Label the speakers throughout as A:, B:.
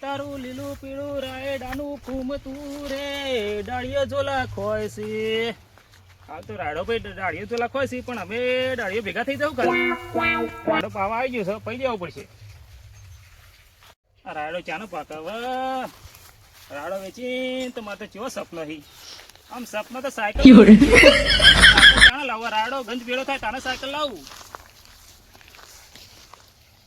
A: તારું લીલું પીળું રાયડાનું ફૂમતું રે. ડાળીઓ ઝોલા ખોય છે આ તો રાડો ભાઈ ડાળીઓ ઝોલા ખોય છે પણ અમે ડાળીઓ ભેગા થઈ જવું ખાલી રાડો પાવા આવી ગયો છે પૈ જવું પડશે. આ રાડો ચાનો પાકાવ રાડો વેચી તો મારે તો ચેવો સપનો હી. આમ સપનો તો સાયકલ ચાનો લાવવા રાડો ગંજ ભેળો થાય તાને સાયકલ લાવું.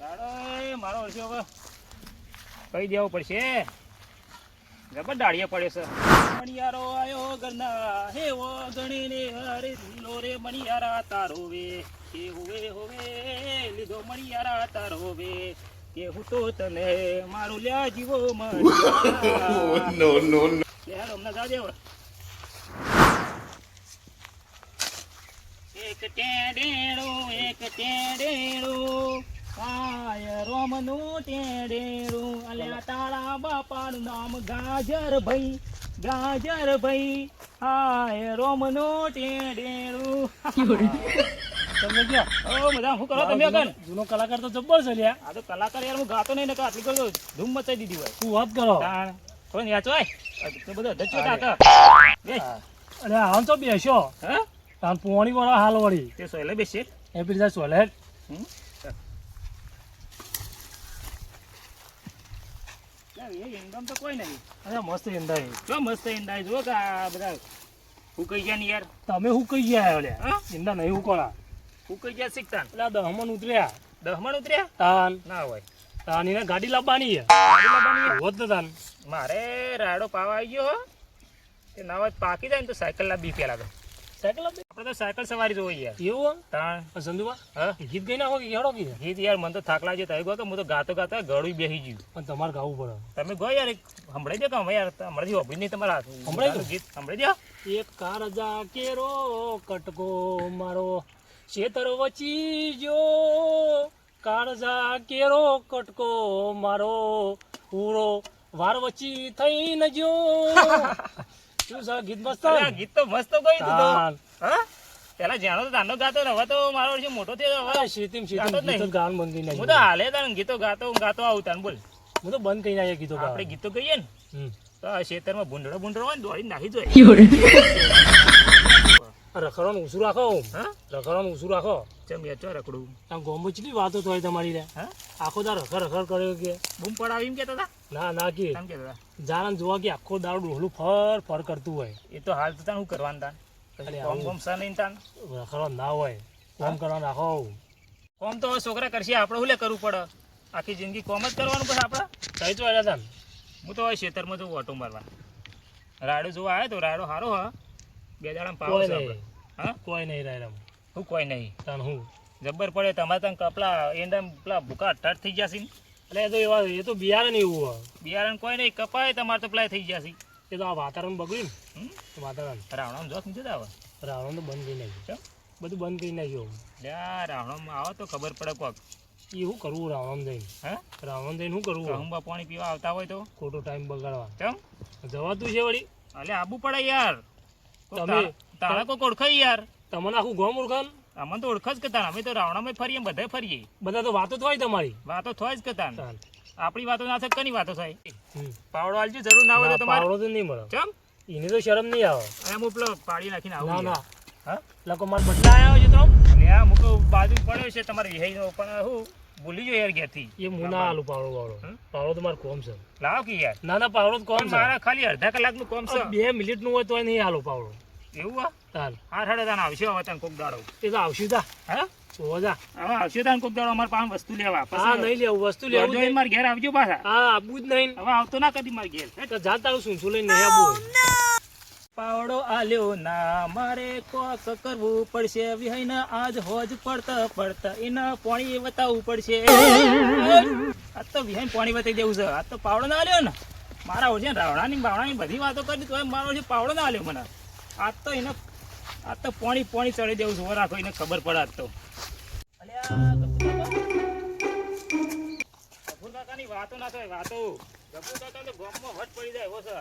A: રાડો મારો વર્ષો હવે. કહી દેવું પડશે? જબર દાડિયા પડે છે. મણિયારો આયો ગરના હે ઓ ગણીને હરે ધૂલો રે મણિયારા તારો વે. કે હોવે હોવે લીધો મણિયારા તારો વે. કે હું તો તને મારું લ્યા જીવો
B: નો નો નો.
A: લે હમણાં જાજે હવે. એક ટેડેણું એક ટેડેણું. કાય રોમનું ટેડેણું અલ્યા તારા બાપાનું નામ ગાજર ભાઈ ગાજર ભાઈ. હાય રોમનું ટેડેણું
C: તમે ક્યાં?
A: ઓ મજા શું કરો તમે કન
C: જૂનો કલાકાર તો જબ્બર છે લ્યા.
A: આ તો કલાકાર યાર હું ગાતો નહીં ને આટલી કરતો ધૂમ મચાઈ દીધી હોય.
C: શું વાત કરો?
A: તાણ. કોઈ યાચો હોય તો બધો ધચ્ચો કાકા
C: અરે આમ તો બેસો
A: હે?
C: તાન પોણી વાળા હાલ વળી.
A: તે સોલે બેસી.
C: એ પીડી સોલેટ
A: હમ? ચાલ. તો કોઈ નહીં
C: અરે મસ્ત ઈંડા
A: જો મસ્ત ઈંડા જો કે આ બધા ફૂકાઈ ગયા ને યાર.
C: તમે હું ગયા લ્યા?
A: હા?
C: ઈંડા નહીં હું કોણા
A: ગયા શીખતા
C: એટલે દહમણ ઉતર્યા.
A: દહમણ ઉતર્યા?
C: તાન.
A: ના હોય.
C: તાન એને ગાડી લાવવાની છે.
A: ગાડી લાવવાની
C: હોત ને તાન.
A: મારે રાડો પાવા આવી ગયો હો. તે ના હોય પાકી જાય ને તો સાયકલ લાવી પેલા તો
C: સાયકલ
A: આપણે તો સાયકલ સવારી જોઈ યાર.
C: એવું
A: તાણ.
C: હે.
A: હા
C: ગીત ગઈ કે હેડો કે
A: ગીત યાર મને તો થાક લાગ્યો તો ગયો કે હું તો ગાતો ગાતો ગળું બેસી ગયું.
C: પણ તમારે ગાવું પડે.
A: તમે ગયો યાર એક. સંભળાઈ દો કે અમે યાર હમણાંથી વાપરી નહીં તમારા
C: દો.
A: ગીત. સંભળાઈ દો.
C: એક કારજા કેરો કટકો મારો. છેતર વચી જો કારજા કેરો કટકો મારો. પૂરો વાર વચી થઈ ન જો શું છે? ગીત મસ્ત
A: ગીત તો મસ્ત તું હા? પેલા જાણો તો તાંડો ગાતો ને હવે તો મારો મોટો થયો હવે
C: શેતીમ શેતીમ
A: ગાતો
C: ગાન બંધ કરી
A: હું તો હાલે તાન ગીતો ગાતો ગાતો આવું તાન બોલ.
C: હું તો બંધ કરી નાખ્યા ગીતો
A: આપણે ગીતો ગઈએ ને. તો આ ખેતરમાં ભૂંડળો ભૂંડળો હોય ને દોડી નાખી જોઈએ
C: રખડવાનું ઊંચું રાખો
A: હા?
C: રખડવાનું ઊંચું રાખો.
A: ચમ યાર ચો રખડું
C: આમ ગોમ્બો ચેટલી વાતો તો હોય તમારી રે.
A: હા?
C: આખો તાર રખડ રખડ કર્યો કે.
A: બૂમ પડાવી એમ કેતા હતા?
C: ના ના કે.
A: કેમ કે
C: જાણ જોવા કે આખો દાડો ડોહલું ફર ફર કરતું હોય.
A: એ તો હાલ તો તાન હું કરવાનું તાન. કોમ કોમ સા નહીં તાન
C: રખડવા ના હોય. કોમ કરવાનું રાખો
A: કોમ તો છોકરા કરશે આપણે હું લે કરવું પડે? આખી જિંદગી કોમ જ કરવાનું પછી આપણે?
C: કઈ તો આવ્યા તાન
A: હું તો ખેતરમાં જવું ઓટો મારવા. રાડો જોવા આવ્યો તો રાડો સારો હા. બે દાડા પાવો છે હા?
C: કોઈ નહીં રાયરામ
A: હું કોઈ નહીં.
C: તાન હું?
A: જબ્બર પડે તમારે ત્યાં કપલા એંડા પેલા ભૂકા અઠાઠ થઈ જશે ને?
C: એ તો એવા એ તો બિયારણ એવું હોય.
A: બિયારણ કોઈ નહીં કપાય તમારે તો પેલા થઈ જશે.
C: એ તો આ વાતાવરણ બગડ્યું
A: હમ?
C: ને વાતાવરણ.
A: રાવણામાં જોત નથી આવે?
C: રાવણ તો બંધ કરી નાખ્યું? બધું બંધ કરી નાખ્યું
A: લ્યા રાવણ આવે તો ખબર પડે કોક.
C: એ શું કરવું રાવણ જઈને?
A: હે?
C: રાવણ જઈને શું કરવું?
A: અંબા પાણી પીવા આવતા હોય તો?
C: ખોટો ટાઈમ બગાડવા.
A: કેમ
C: જવાતું છે વળી.
A: અલે આબુ પડે યાર.
C: તમે-
A: તારા- તારા કોક ઓળખાય યાર.
C: તમને આખું ગોમ ઓળખાણ
A: અમને તો ઓળખ જ કરતા અમે તો રાવણામાં ફરીએ બધા ફરીએ.
C: બધા તો વાતો થાય તમારી.
A: વાતો થાય જ
C: કરતા
A: આપણી વાતો ના થાય કની વાતો થાય? પાવડો આલજો જરૂર ના હોય તો તમારે.
C: પાવડો તો નહીં મળે.
A: કેમ
C: એને તો શરમ નહીં આવે.
A: અરે હું પેલો પાડી નાખીને આવું
C: ના ના.
A: હા?
C: લકો માર બદલા આવ્યો છે તો?
A: લે આ મૂકો બાજુ પડ્યો છે તમારે વિહાઈનો પણ હું ભૂલી ગયો યાર ઘેરથી.
C: એ મુના આલુ પાવડો વાળો પાવડો તો મારે કોમ છે.
A: લાવ કે યાર?
C: ના ના પાવડો તો કોમ છે.
A: મારા ખાલી અડધા કલાકનું કોમ છે.
C: બે મિનિટનું હોય તો નહીં આલુ પાવડો.
A: એવું આ
C: તાન
A: હા? ઠાડે તાન આવશે હવે તાન કોક દાડો.
C: એ તો આવશું તા
A: હા?
C: જોવા જા.
A: હવે આવશે તાન કોક દાડો અમારે પાસે વસ્તુ લેવા.
C: હા નહીં લેવું વસ્તુ લેવું જોઈ નહીં.
A: મારે ઘેર આવજો પાછા.
C: હા આપવું જ નહીં.
A: હવે આવતો ના કદી માર ઘેર.
C: તો જા તારું શું લઈને નહીં
A: પાવડો આલ્યો ના મારે કોક કરવું પડશે. વિહાઈને આજ હોજ પડતા પડતા. એના પાણી વતાવવું પડશે. આ તો વિહાઈને પાણી વતાવી દેવું છે. આ તો પાવડો ના આલ્યો ને. મારા ઓળશે રાવણાની બાવણાની બધી વાતો કરી તો મારો પાવડો ના આલ્યો મને. આજ તો એને આજ તો પાણી પાણી ચડી દેવું છું. રાખો એને ખબર પડે આજ તો. ગફુર કાકાની વાતો ના થાય વાતો. ગફુર કાકા તો ગામમાં વટ પડી જાય એવો છે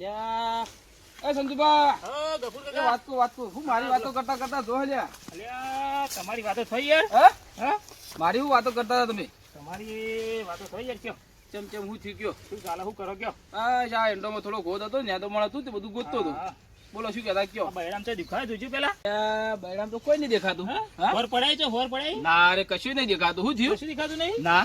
D: લ્યા એ સંજુબા
A: ગફુર કાકા.
D: વાત કો વાત કો હું મારી વાતો કરતા કરતા જો લ્યા.
A: અલ્યા તમારી વાતો થઈ યાર
D: હે?
A: હા?
D: મારી હું વાતો કરતા હતા તમે?
A: તમારી વાતો થઈ યાર કયો?
D: ચમ ચમ હું થઈ ગયો?
A: શું ચાલે હું કરો કયો
D: આ જા એન્ડોમાં થોડો ગોદ હતો ને તો મળતું તે બધું ગોતતો હતો. બોલો શું કહેતા કયો?
A: બૈરામ તો દેખાય જોજો પેલા.
D: બૈરામ તો કોઈ નહીં દેખાતું?
A: હોર પડાય છે હોર પડાય?
D: ના રે કશું નહીં દેખાતું. હું થયું?
A: કશું દેખાતું નહીં?
D: ના.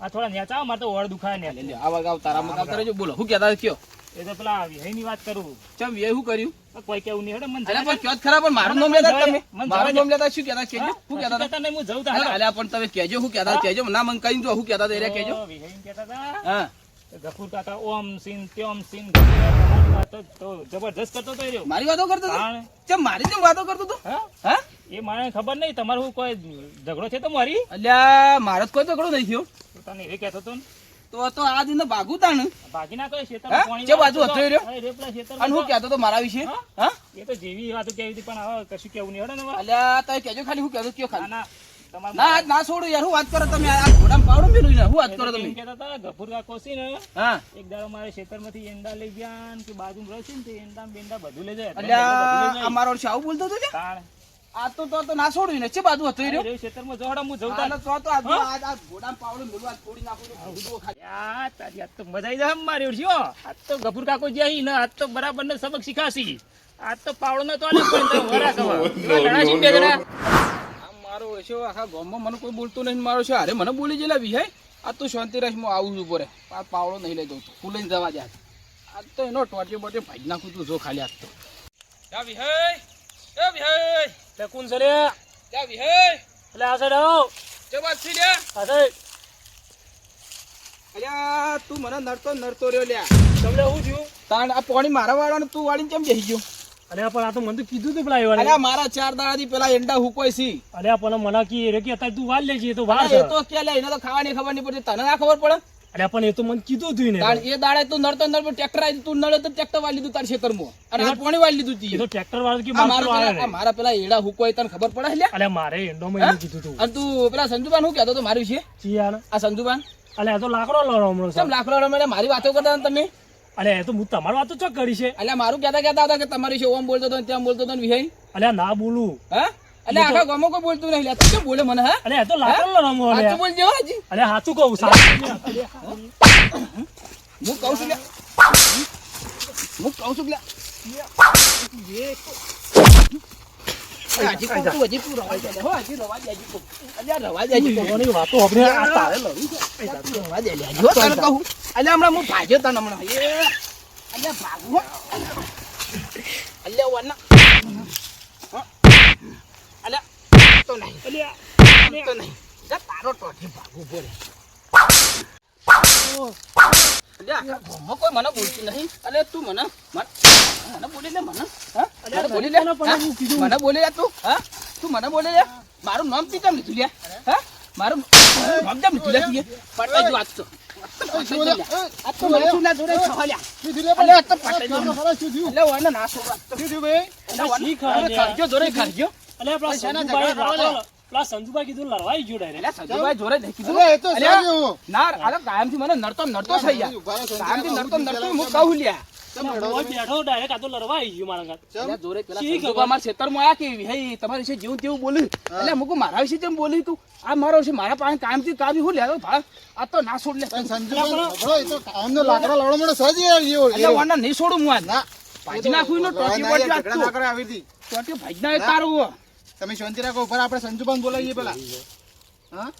A: આ થોડા નેચા મારે તો ઓળ દુખાય ને
D: લે આવા ગાવ તારા મત આવતા રહેજો બોલો શું કહેતા કયો?
A: એ તો પેલા વિહયની વાત કરું.
D: ચમ વ્યય શું કર્યું?
A: કોઈ કેવું નહીં હેડો મને
D: અલ્યા
A: જવા
D: પણ કયો જ ખરા પણ મારું નામ લેતા તમે. મારું નામ લેતા શું કહેતા કેજો શું કહેતા હતા?
A: નહીં, હું જઉં તા
D: અલ્યા પણ તમે કેજો શું કહેતા કેજો ના મને કહી દો શું કહેતા હતા એ
A: કેજો વ્યય કહેતા હતા?
D: હા.
A: ગફુર કાકા ઓમ સીન ત્યોમ સીન તો- તો જબરજસ્ત કરતો તો રહ્યો.
D: મારી વાતો કરતો હતો મારી જેમ વાતો કરતો તો?
A: હા? એ મને ખબર નહીં તમારું કોઈ ઝઘડો છે તો મારી?
D: અલ્યા મારો તો કોઈ ઝઘડો નહીં થયો.
A: તને એ કહેતો તો
D: તો તો આ દિન ભાગું તાણ.
A: ભાગી ના કઈ ખેતર
D: હા? જે બાજુ હતો રહ્યો? અને હું કહેતો તો મારા વિશે?
A: હા? એ તો જેવી વાતો કેવી હતી પણ હવે કશું કેવું નહીં હડે ને
D: અલ્યા તો કહેજો ખાલી હું કહેતો કયો
A: ના
D: ખાલી.
A: ના તમારે
D: ના ના છોડું યાર હું વાત કરો તમે આ ઘોડામાં પાવડો મેલું વાત
A: તો
D: કરો તમે.
A: કહેતા હતા? ગફુર કાકો છે ને
D: હા.
A: એક દાડો મારે ખેતરમાંથી એંડા લઈ ગયા ને કે બાજુ રહે છે ને તે એંડા બેંડા બધું લઈ જાય.
D: એટલે આ મારો શાહુ બોલતો હતો ને આ તો તો તો ના છોડ્યું ને. છે બાજુ હતો એ રહ્યો.
A: ખેતરમાં જોડો હું જવતા
D: હાલે તો તો આ? આ- આ ઘોડામાં પાવડો મેલું આજ નાખું તો ભૂંડો ખાલી.
A: યા, તારી આ તો મજા આવી જાય મારી ઉડશી આ આજ તો ગફુર કાકો જે અહીં ને આજ તો બરાબર ને સબક શીખાશી આજ તો પાવડો નતો આલ્યો પણ તો વરા સવા ઘણા છે બે જણા.
D: મારો હશો આખા ગામમાં મને કોઈ બોલતું નહીં મારો છે અરે મને બોલી જેલા વિહાય આ તું શાંતિ રાખ હું આવું છું ઉપર. આ પાવડો નહીં લઈ દઉં હું લઈને જવા દે આજ. આજ તો એનો ટોટિયો બોટિયો ભાઈ નાખું તું જો ખાલી આજ તો. જા વિહાય એ વિહાય.
C: તે કોણ છે રે
D: જા વિહાય.
C: એટલે આ સાઈડ આવો.
D: જે વાત છે લ્યા
C: આ સાઈડ.
D: અલ્યા તું મને નડતો નડતો રહ્યો લ્યા.
C: તમને શું થયું?
D: તાણ આ પાણી મારા વાળાને તું વાળીને કેમ બેસી ગયો?
C: અલ્યા પણ આ તો મને તો કીધું તું પેલા
D: અરે મારા ચાર દાડાથી પેલા એંડા હુકોય છે
C: અરે પણ મને કી રે કે અત્યારે તું વાલ લેજે તો વાર
D: એ તો કે લે એને તો ખાવાની ખબર નહીં પડતી. તને ના ખબર પડે?
C: અરે પણ એ તો મને કીધું તું ને
D: એ દાડે તું નડતો નડતો ટ્રેક્ટર આવી તું નડે તો ટ્રેક્ટર વાળી લીધું તારા ખેતરમાં. અને આ પાણી વાળી લીધું તું
C: તી ટ્રેક્ટર વાળો કે
D: મારા મારા પેલા એડા હુકોય તને ખબર પડે લ્યા?
C: અરે મારે એન્ડોમાં એવું કીધું તું.
D: અને તું પેલા સંજુબાન શું કહેતો તો મારું છે
C: જી
D: આ સંજુબાન
C: અલે આ તો લાકડો લડો હમણાં
D: કેમ લાકડો લડો મારી વાતો કરતા ને તમે?
C: અલ્યા એ તો હું તમારી તો ચોક કરી છે?
D: અલ્યા મારું કહેતા કહેતા હતા કે તમારી છે ઓમ બોલતો હતો ને તેમ બોલતો હતો ને વિહાઈ
C: અલ્યા ના બોલું.
D: હા? એટલે આખા ગમો કોઈ બોલતું નહીં. તું કેમ બોલે મને હા?
C: અલે એ તો લાકડો લડો હમણાં
D: સાચું બોલજે હજી.
C: અલ્યા સાચું કહું સાચું
D: હું કહું છું હું કહું છું લે. હજી તું હજી હજી રવા દે હજી દે હજી કહું
C: વાતો આપણે આ તારે લડવી છે.
D: તને કહું હમણાં હું ભાજ્યો તને હમણાં એ અલ્યા ભાગું અલ્યા વાના અલ્યા તો નહીં
C: અલ્યા
D: તો નહીં તારો ટોઠી ભાગું બોલે કોઈ મને બોલતું નહીં અલે તું મને મન- બોલી લે મને હા બોલી લે. મને બોલી લે તું હા તું મને બોલી લે મારું નામ તી કેમ લીધું લે હા મારું નામ કેમ લે જો ના
C: પેલા સંજુભાઈ લાકડો- પેલા સંજુભાઈ કીધું લડવાઈ ગયું direct.
D: સંજુભાઈ જોડે નહીં કીધું.
B: એ તો
D: અલ્યા,
B: હું.
D: ના અરે કાયમથી મને નડતો નડતો થઈ યાર
B: ઊભા રહો, સંજય.
D: કાયમથી નડતો નડતો હું કહું લ્યા.
C: બેઠો direct આ તો લડવાઈ ગયું મારા ઘાત.
D: અલ્યા, પેલા
C: શી
D: સંજોગો
C: ખબર?
D: આયા કે હે તમારા વિશે જેવું તેવું બોલ્યું. એટલે મુકુ મારા વિશે જેમ બોલ્યું તું. આ મારો વિશે મારા પાસે કાયમથી કાબી હું લેતો ભાઈ આ તો ના છોડ લે.
B: પણ સંજુભાઈ, એ તો કાયમનો લાકડો લડો મને સહજ યાર એવો-
D: એટલે વાના નહીં છોડું હું આજ.
B: ના,
D: ભાજી નાખું
B: ના,
D: બોટી ભાજી ના તારું.
B: તમે શાંતિ રાખો ઉપર આપણે સંજુભાઈ બોલાવીએ પેલા. હા.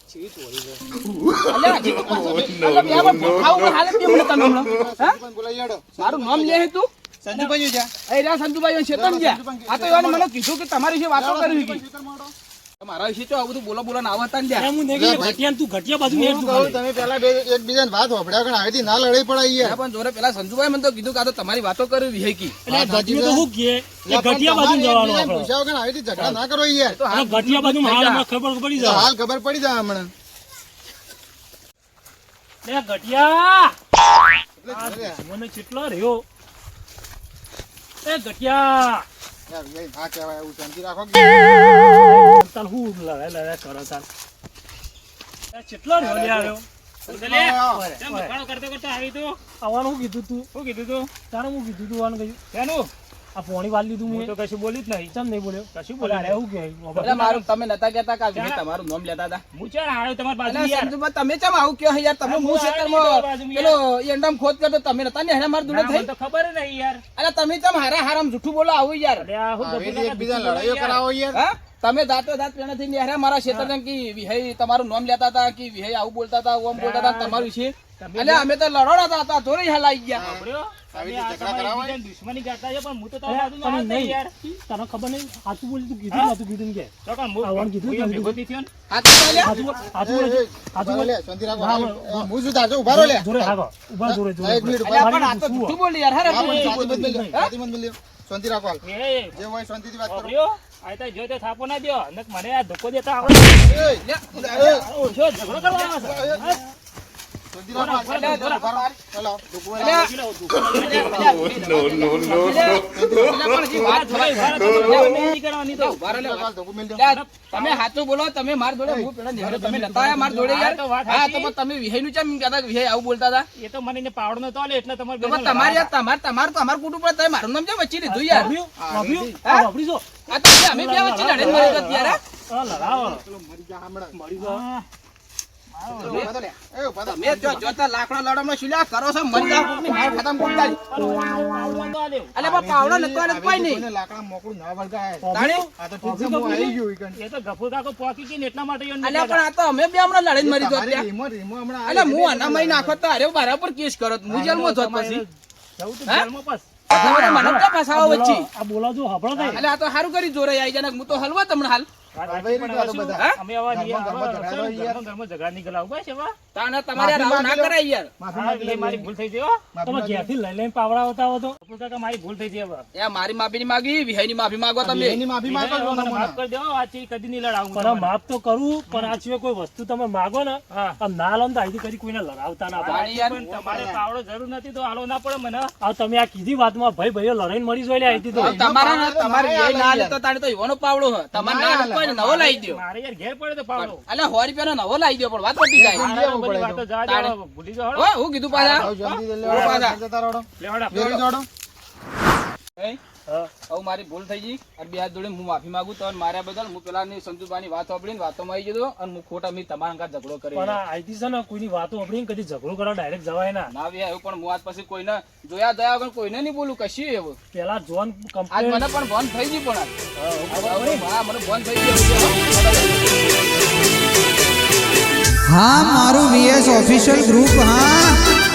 D: મારું નામ લે હે તું?
B: સંજુભાઈ જા.
D: રહ્યા સંજુભાઈ શેતન ગયા. આ તો મને કીધું કે તમારી વિશે વાતો કરી. મારા વિશે આ બધું બોલો બોલો ના આવતા ને
C: હું નહીં ઘટિયા તું ઘટિયા બાજુ મેં તું
B: કહું, તમે પેલા બે એકબીજાને વાત હોભળ્યા કારણ આવીથી ના લડાઈ પડાઈ છે
D: પણ જોરે પેલા સંજુભાઈ મને તો કીધું કે આ તો તમારી વાતો કરી વિહેકી
B: કી. એટલે
C: ઘટિયો તો હું કે એ ઘટિયા બાજુ જવાનો આપણે.
B: પૂછ્યા વગર આવીથી ઝઘડા ના કરો યાર.
D: તો
C: ઘટિયા બાજુ હાલ ખબર પડી જાય.
B: હાલ ખબર પડી જાય હમણાં.
C: અલ્યા, ઘટિયા!
B: એટલે
C: મને કેટલો રહ્યો. એ ઘટિયા!
B: યાર, કહેવાય એવું શાંતિ રાખો
C: હું લડાઈ લડાઈ કરો તાર કેટલો રહ્યો
A: તું?
C: આવવાનું કીધું તું
A: શું કીધું તું?
C: તારે હું કીધું તું આનું કહ્યું? આ પોણી વાળી લીધું મેં.
A: તો કશું બોલી જ નહીં.
C: ચમ નહીં બોલ્યો?
A: કશું
C: બોલે
A: રે
C: હું કે
D: એટલે મારું તમે નતા કહેતા કા આ તમારું નામ લેતા હતા.
A: હું ચાલ આયો તમારી બાજુ યાર.
D: તમે ચમ આવું કયો યાર? તમે
A: હું
D: હું ખેતરમાં પેલો એંડામ ખોદ કરતો તમે નતા ને હેરા માર
A: ના,
D: દુડે થઈ
A: તો ખબર નહીં યાર.
D: અલા તમે ચમ હારા હારામ જૂઠું બોલો આવું યાર.
A: અરે આ હું
B: આવેલી
A: ગભરાતા
B: એકબીજા લડાઈઓ કરાવો યાર.
D: હા? તમે દાંતો દાંત પેણા થઈને હેરા મારા ક્ષેત્ર કે વિહય તમારું નામ લેતા હતા કે વિહય આવું બોલતા હતા ઓમ બોલતા હતા તમારું છે? એટલે અમે તો લડોડા હતા થોડી હલાઈ ગયા?
B: આવી રીતે ઝઘડા
A: તમારી
B: કરાવો
A: એકબીજાની દુશ્મની કરતા છો, પણ હું તો બાજુમાં
C: પણ
A: આવ્યો નહીં. યાર.
C: તને ખબર નહીં સાચું બોલી તું કીધું નતું કીધું કે
A: તો કોણ, હું-
C: આવવાનું કીધું
A: હું ભેગો થઈ થયો ને?
D: હાથ ઉપાડ્યા?
C: સાચું બોલ સાચું
B: એ,
C: સાચું
B: ઊભા
C: બોલ
B: રહો લે, શાંતિ રાખો.
C: હા,
B: આ,
C: બોલ.
B: હું શું થાશે? ઊભા રહો લે.
C: જોડે હાગો ઊભા જોડે જોડે
B: એક મિનિટ ઊભા
D: પણ આ તો જૂઠું બોલી યાર હારા
B: હા, પણ
D: બોલી.
B: શાંતિ બંધ
C: નહીં.
B: લ્યો, શાંતિ બંધ લ્યો. શાંતિ રાખો જે હોય શાંતિથી વાત કરો
A: સાંભળ્યો? જો તે થાપો ના દ્યો. નક મને આ ધક્કો દેતા આવડે.
B: એ,
D: લે,
B: એ,
A: ઓછો ઝઘડો કરવા છે. તમે
D: હાથું બોલો તમે માર જોડે હું પેલા તમે નતા માર જોડે
A: હા, તો
D: તમે વિહયનું ચમ કહેતા કે વિહય આવું બોલતા હતા
A: એ તો મને પાવડો નતો એટલે તમારે
D: તમારે તમારે તમાર તમાર તો અમારું કુટુંબ પર તમે મારું નામ છે વચ્ચે લીધું યાર
C: વાપર્યું વાપર્યું
D: હા?
C: વાપરી જો
D: આ તો અમે બે વચ્ચે લડે મરી ગયા યાર હા?
C: આ લડાવો
B: પેલો મરી જા હમણાં.
C: મળી જાઓ
A: હા.
B: ઊભા થો લે. એ, ઊભા થો.
D: તમે જો જોતા લાકડા લડવામાં શું લ્યા કરો છો મરી જાવ કોકની માર ખાતા બોલતા
A: પાવડો નતો આલ્યો.
D: અલે બા પાવડો નતો આલે તો કોઈ નહીં
B: કોઈને લાકડા મોકળું ના વળગાય.
D: તાણી?
B: આ તો ઠીક છે, હું આવી ગયો ઈ કણ.
A: એ તો ગફુર કાકો પોકી ગઈ ને એટલા માટે ઈયોને
D: અલ્યા
A: નતા
D: પણ આ તો અમે બે હમણાં લડે મરી ગયો નાખો તો અરે મારા પર કેસ કરો હું જેલમાં જોત પછી મને ક્યાં વચ્ચે અલે આ સારું કરી, જોરે આવી જાય હું તો હલવા તમને હાલ.
A: મારી ભૂલ થઈ ગઈ હો.
B: માફી
C: તમે
B: માંગી
C: ઘેરથી લઈ લઈને પાવડાવતા હો તો.
A: ગફુર કાકા મારી ભૂલ થઈ ગઈ હવે.
D: એ મારી માફી ની માફી માંગો તમે.
B: માફી
A: વિજય,
B: માંગો
A: હવે મને
B: છો
A: માફ
B: મને.
A: કરી દો. આ ચીજ કદી નહીં લડાવું
C: પણ આ
A: તમને.
C: માફ તો કરું પણ આ સિવાય કોઈ વસ્તુ તમે માગો ને ના લો ને તો અહીંથી કદી કોઈને લડાવતા ના
A: તમારે પાવડો જરૂર નથી તો આલો ના પડે મને.
C: આ તમે આ કીધી વાતમાં ભાઈ ભાઈઓ લડાઈને મરી જોઈ લે અહીંથી તો
D: તમારા તમારે ના
B: હાલે
D: હાલે તો તાણે તો એવાનો પાવડો તમારે ના નવો લાવી દો
A: મારે યાર ઘેર પડે તો પાવડો
D: અલે સો રૂપિયાનો નવો લાવી દ્યો પણ વાત પતી જાય.
B: હા.
A: દો. ભૂલી જાઓ
D: કીધું પાછા.
A: લેવાડા.
D: હવે મારી ભૂલ થઈ ગઈ. અને બે હાથ જોડે હું માફી માંગુ તો મારા માર્યા બદલ હું પેલાની સંજુબાની વાત સાંભળીને વાતોમાં આવી જતો અને હું ખોટા મી તમારા અંગાત ઝઘડો કરી
C: પણ આઈથી છે ને કોઈની વાતો સાંભળીને કદી ઝઘડો કરવા ડાયરેક્ટ જવાય ના.
D: ના ભાઈ આવ્યું પણ હું આજ પછી કોઈને જોયા દયા વગર કોઈને નહીં બોલું કશું એવું.
C: પેલા જોન કમ્પ્લેન
D: મને પણ બંધ થઈ ગયું પણ
C: હા,
D: હા મને બંધ થઈ ગયું
E: હા. મારું વીએસ ઓફિશિયલ ગ્રુપ હા.